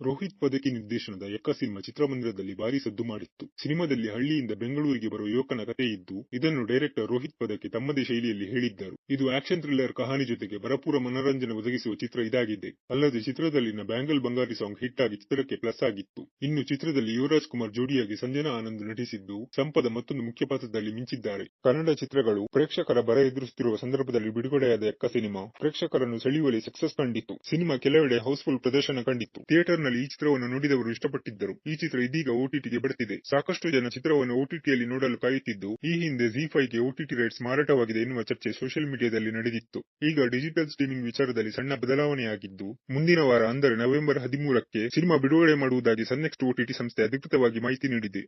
ರೋಹಿತ್ ಪದಕಿ ನಿರ್ದೇಶನದ ಯಕ್ಕ ಸಿನಿಮಾ ಚಿತ್ರಮಂದಿರದಲ್ಲಿ ಭಾರಿ ಸದ್ದು ಮಾಡಿತ್ತು. ಸಿನಿಮಾದಲ್ಲಿ ಹಳ್ಳಿಯಿಂದ ಬೆಂಗಳೂರಿಗೆ ಬರುವ ಯುವಕನ ಕಥೆ ಇದ್ದು, ಇದನ್ನು ಡೈರೆಕ್ಟರ್ ರೋಹಿತ್ ಪದಕಿ ತಮ್ಮದೇ ಶೈಲಿಯಲ್ಲಿ ಹೇಳಿದ್ದರು. ಇದು ಆಕ್ಷನ್ ಥ್ರಿಲ್ಲರ್ ಕಹಾನಿ ಜೊತೆಗೆ ಭರಪೂರ ಮನರಂಜನೆ ಒದಗಿಸುವ ಚಿತ್ರ ಇದಾಗಿದೆ. ಅಲ್ಲದೆ ಚಿತ್ರದಲ್ಲಿನ ಬ್ಯಾಂಗಲ್ ಬಂಗಾರಿ ಸಾಂಗ್ ಹಿಟ್ ಆಗಿ ಚಿತ್ರಕ್ಕೆ ಪ್ಲಸ್ ಆಗಿತ್ತು. ಇನ್ನು ಚಿತ್ರದಲ್ಲಿ ಯುವರಾಜ್ ಕುಮಾರ್ ಜೋಡಿಯಾಗಿ ಸಂಜನಾ ಆನಂದ್ ನಟಿಸಿದ್ದು, ಸಂಪದ ಮತ್ತೊಂದು ಮುಖ್ಯ ಪಾತ್ರದಲ್ಲಿ ಮಿಂಚಿದ್ದಾರೆ. ಕನ್ನಡ ಚಿತ್ರಗಳು ಪ್ರೇಕ್ಷಕರ ಬರ ಎದುರಿಸುತ್ತಿರುವ ಸಂದರ್ಭದಲ್ಲಿ ಬಿಡುಗಡೆಯಾದ ಎಕ್ಕ ಸಿನಿಮಾ ಪ್ರೇಕ್ಷಕರನ್ನು ಸೆಳೆಯುವಲ್ಲಿ ಸಕ್ಸಸ್ ಕಂಡಿತ್ತು. ಸಿನಿಮಾ ಕೆಲವೆಡೆ ಹೌಸ್ಫುಲ್ ಪ್ರದರ್ಶನ ಕಂಡಿತ್ತು. ಥಿಯೇಟರ್ ನಲ್ಲಿ ಈ ಚಿತ್ರವನ್ನು ನೋಡಿದವರು ಇಷ್ಟಪಟ್ಟಿದ್ದರು. ಈ ಚಿತ್ರ ಇದೀಗ ಓಟಿಟಿಗೆ ಬರುತ್ತಿದೆ. ಸಾಕಷ್ಟು ಜನ ಚಿತ್ರವನ್ನು ಓಟಿಟಿಯಲ್ಲಿ ನೋಡಲು ಕಾಯುತ್ತಿದ್ದು, ಈ ಹಿಂದೆ ಜಿ ಗೆ ಓಟಿಟಿ ರೈಟ್ಸ್ ಮಾರಾಟವಾಗಿದೆ ಎನ್ನುವ ಚರ್ಚೆ ಸೋಷಿಯಲ್ ಮೀಡಿಯಾದಲ್ಲಿ ನಡೆದಿತ್ತು. ಈಗ ಡಿಜಿಟಲ್ ಸ್ಟ್ರೀಮಿಂಗ್ ವಿಚಾರದಲ್ಲಿ ಸಣ್ಣ ಬದಲಾವಣೆಯಾಗಿದ್ದು, ಮುಂದಿನ ವಾರ ಅಂದರೆ ನವೆಂಬರ್ ಹದಿಮೂರಕ್ಕೆ ಸಿನಿಮಾ ಬಿಡುಗಡೆ ಮಾಡುವುದಾಗಿ ಸನ್ನೆಕ್ಸ್ಟ್ ಓಟಿಟಿ ಸಂಸ್ಥೆ ಅಧಿಕೃತವಾಗಿ ಮಾಹಿತಿ ನೀಡಿದೆ.